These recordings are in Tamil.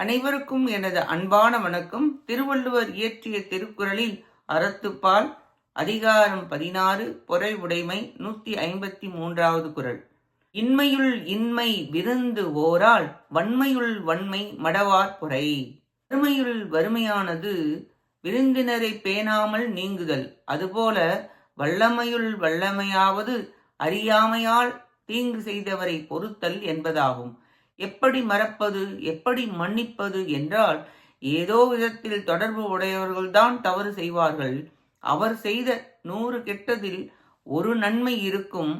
அனைவருக்கும் எனது அன்பான வணக்கம். திருவள்ளுவர் இயற்றிய திருக்குறளில் அறத்துப்பால் அதிகாரம் பதினாறு பொறை உடைமை நூத்தி ஐம்பத்தி மூன்றாவது குறள். இன்மையுள் இன்மை விருந்து ஓரால் வன்மையுள் வன்மை மடவார் பொறை. வறுமையுள் வறுமையானது விருந்தினரை பேணாமல் நீங்குதல். அதுபோல வல்லமையுள் வல்லமையாவது அறியாமையால் தீங்கு செய்தவரை பொறுத்தல் என்பதாகும். எப்படி மறப்பது எப்படி மன்னிப்பது என்றால் ஏதோ விதத்தில் தொடர்பு உடையவர்கள்தான் தவறு செய்வார்கள். அவர் செய்த நூறு கெட்டதில் ஒரு நன்மை இருக்கும்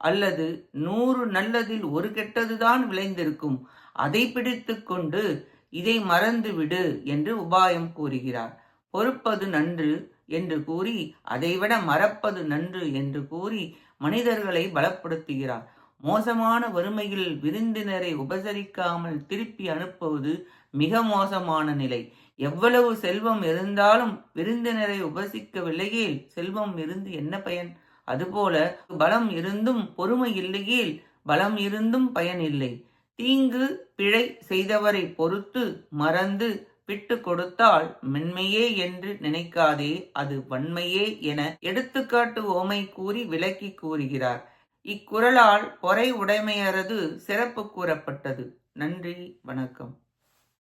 அல்லது நூறு நல்லதில் ஒரு கெட்டதுதான் விளைந்திருக்கும். அதை பிடித்து கொண்டு இதை மறந்து விடு என்று உபாயம் கூறுகிறார். பொறுப்பது நன்று என்று கூறி அதைவிட மறப்பது நன்று என்று கூறி மனிதர்களை பலப்படுத்துகிறார். மோசமான வறுமையில் விருந்தினரை உபசரிக்காமல் திருப்பி அனுப்புவது மிக மோசமான நிலை. எவ்வளவு செல்வம் இருந்தாலும் விருந்தினரை உபசிக்கவில்லையேல் செல்வம் இருந்து என்ன பயன்? அதுபோல பலம் இருந்தும் பொறுமை இல்லையில் பலம் இருந்தும் பயன் இல்லை. தீங்கு பிழை செய்தவரை பொறுத்து மறந்து விட்டு கொடுத்தால் மென்மையே என்று நினைக்காதே அது வன்மையே என எடுத்துக்காட்டு ஓமை கூறி விளக்கி கூறுகிறார். இக்குறளால் பொறை உடைமையரது சிறப்பு கூறப்பட்டது. நன்றி வணக்கம்.